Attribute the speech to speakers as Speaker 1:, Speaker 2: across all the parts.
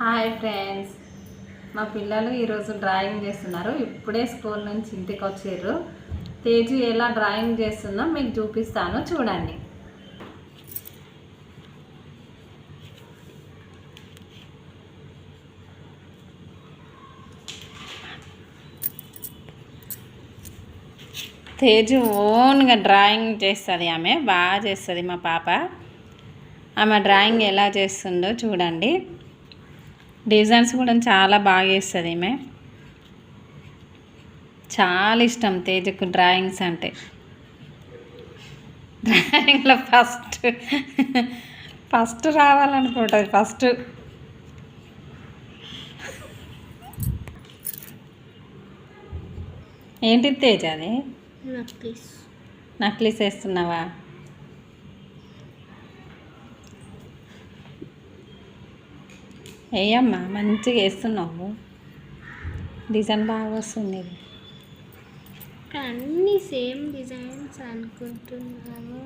Speaker 1: Hi friends. మా పిల్లలు ఈరోజు డ్రాయింగ్ చేస్తున్నారు. ఇప్పుడే స్కూల్ నుంచి ఇంటికి వచ్చారు. తేజు ఎలా డ్రాయింగ్ చేస్తుందో మీకు చూపిస్తాను. చూడండి. తేజు ఓన్గా డ్రాయింగ్ చేస్తుంది ఆమె. బాగా చేస్తుంది మా పాప. ఆమె డ్రాయింగ్ ఎలా చేస్తుందో చూడండి. డిజైన్స్ కూడా చాలా బాగా వేస్తుంది ఈమె. చాలా ఇష్టం తేజకు డ్రాయింగ్స్ అంటే. డ్రాయింగ్లో ఫస్ట్ ఫస్ట్ రావాలనుకుంటుంది ఫస్ట్. ఏంటి తేజ అది?
Speaker 2: నక్లీస్.
Speaker 1: నక్లీస్ వేస్తున్నావా? వేయమ్మా మంచిగా వేస్తున్నావు. డిజైన్ బాగా వస్తుంది
Speaker 2: అన్ని సేమ్ డిజైన్స్ అనుకుంటున్నాను.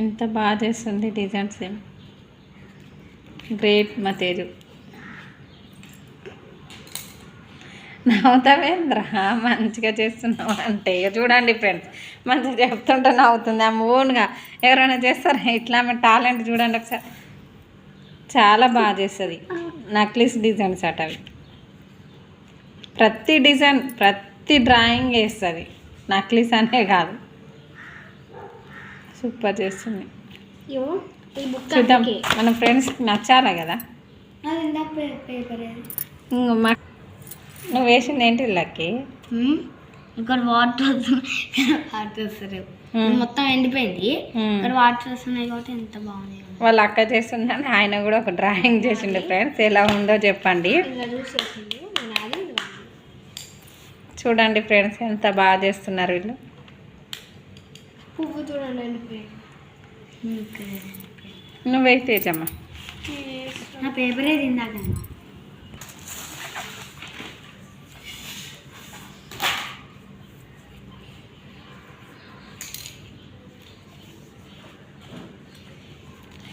Speaker 1: ఎంత బాగా చేస్తుంది డిజైన్స్ ఏం? గ్రేట్ మా తేజు నవ్వుతావేంద్ర? మంచిగా చేస్తున్నావు అంటే చూడండి ఫ్రెండ్స్ మంచిగా చెప్తుంటే నవ్వుతుంది. ఆమె ఓన్గా ఎవరైనా చేస్తారా? ఇట్లా ఆమె టాలెంట్ చూడండి ఒకసారి. చాలా బాగా చేస్తుంది. నక్లీస్ డిజైన్స్ అట అవి. ప్రతి డిజైన్ ప్రతి డ్రాయింగ్ వేస్తుంది నక్లీస్ అనే కాదు. సూపర్ చేస్తుంది. చూద్దాం. మన ఫ్రెండ్స్కి నచ్చాలి కదా? నువ్వు వేసింది ఏంటి లక్కి?
Speaker 2: ఇక్కడ వాటర్ వాటర్ వస్తారు మొత్తం ఎండిపోయింది. ఇక్కడ వాటర్ వస్తున్నాయి కాబట్టి ఎంత బాగుంది.
Speaker 1: వాళ్ళ అక్క చేస్తుందని ఆయన కూడా ఒక డ్రాయింగ్ చేసిండు ఫ్రెండ్స్ ఎలా ఉందో చెప్పండి. చూడండి ఫ్రెండ్స్ ఎంత బాగా చేస్తున్నారు వీళ్ళు.
Speaker 2: పువ్వు చూడండి నా పేపరే తిందాక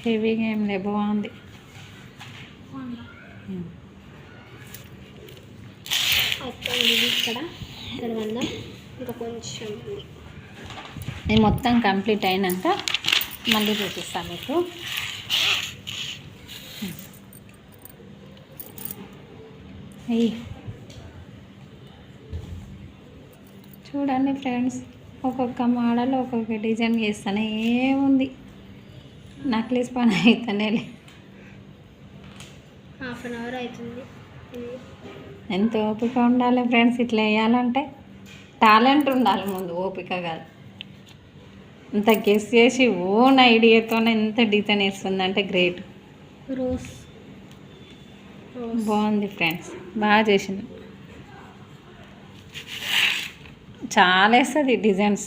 Speaker 1: హెవీగా ఏం లే బాగుంది.
Speaker 2: ఇక్కడ ఇక్కడ వల్ల ఇంకా కొంచెం ఉంది.
Speaker 1: ఇది మొత్తం కంప్లీట్ అయినాక మళ్ళీ చూపిస్తాను మీకు. చూడండి ఫ్రెండ్స్ ఒక్కొక్క మోడల్ ఒక్కొక్క డిజైన్ చేస్తానే ఏముంది నక్లీస్ పని అయితేనే లే.
Speaker 2: హాఫ్ అన్ అవర్ అవుతుంది.
Speaker 1: ఎంత ఓపిక ఉండాలి ఫ్రెండ్స్ ఇట్లా వేయాలంటే? టాలెంట్ ఉండాలి ముందు ఓపిక కాదు. ఇంత గెస్ చేసి ఓన్ ఐడియాతోనే ఎంత డిజైన్ వేస్తుందంటే గ్రేట్.
Speaker 2: రోజ్
Speaker 1: బాగుంది ఫ్రెండ్స్ బాగా చేసింది. చాలా వేస్తుంది డిజైన్స్.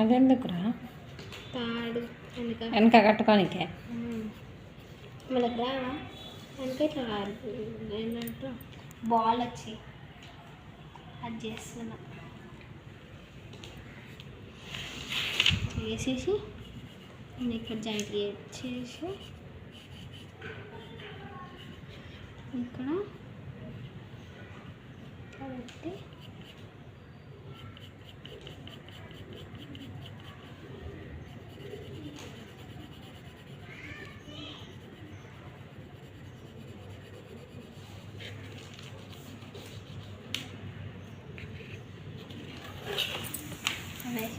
Speaker 1: అదెందుకురా?
Speaker 2: తాడు వెనక.
Speaker 1: వెనక కట్టుకోనికే.
Speaker 2: మనకు రా. వెనక ఇట్లా. ఏంటంటే బాల్ వచ్చి అది చేస్తున్నా. చేసేసి నేను ఇక్కడ జాయింట్ చేసి ఇక్కడ ఇట్లా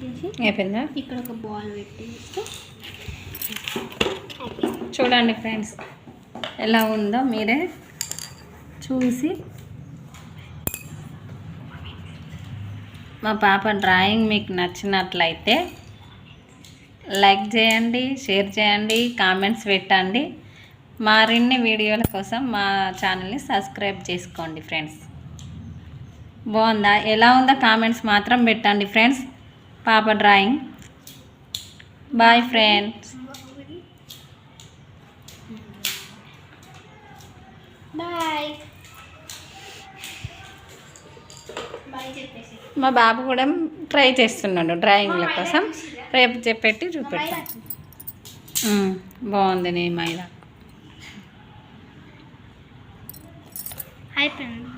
Speaker 2: వేసేసి
Speaker 1: అయిపోయిందా?
Speaker 2: ఇక్కడ ఒక బాల్ పెట్టేస్తే
Speaker 1: చూడండి ఫ్రెండ్స్ ఎలా ఉందో మీరే చూసి. మా పాప డ్రాయింగ్ మీకు నచ్చినట్లయితే లైక్ చేయండి షేర్ చేయండి కామెంట్స్ పెట్టండి. మరిన్ని వీడియోల కోసం మా ఛానల్ని సబ్స్క్రైబ్ చేసుకోండి ఫ్రెండ్స్. బాగుందా? ఎలా ఉందో కామెంట్స్ మాత్రం పెట్టండి ఫ్రెండ్స్. పాప డ్రాయింగ్ బాయ్ ఫ్రెండ్స్
Speaker 2: బాయ్
Speaker 1: మా బాబు కూడా ట్రై చేస్తున్నాడు డ్రాయింగ్ల కోసం. రేపు చెప్పెట్టి చూపెట్టాను బాగుంది నేను మైదా.
Speaker 2: అయిపోయింది.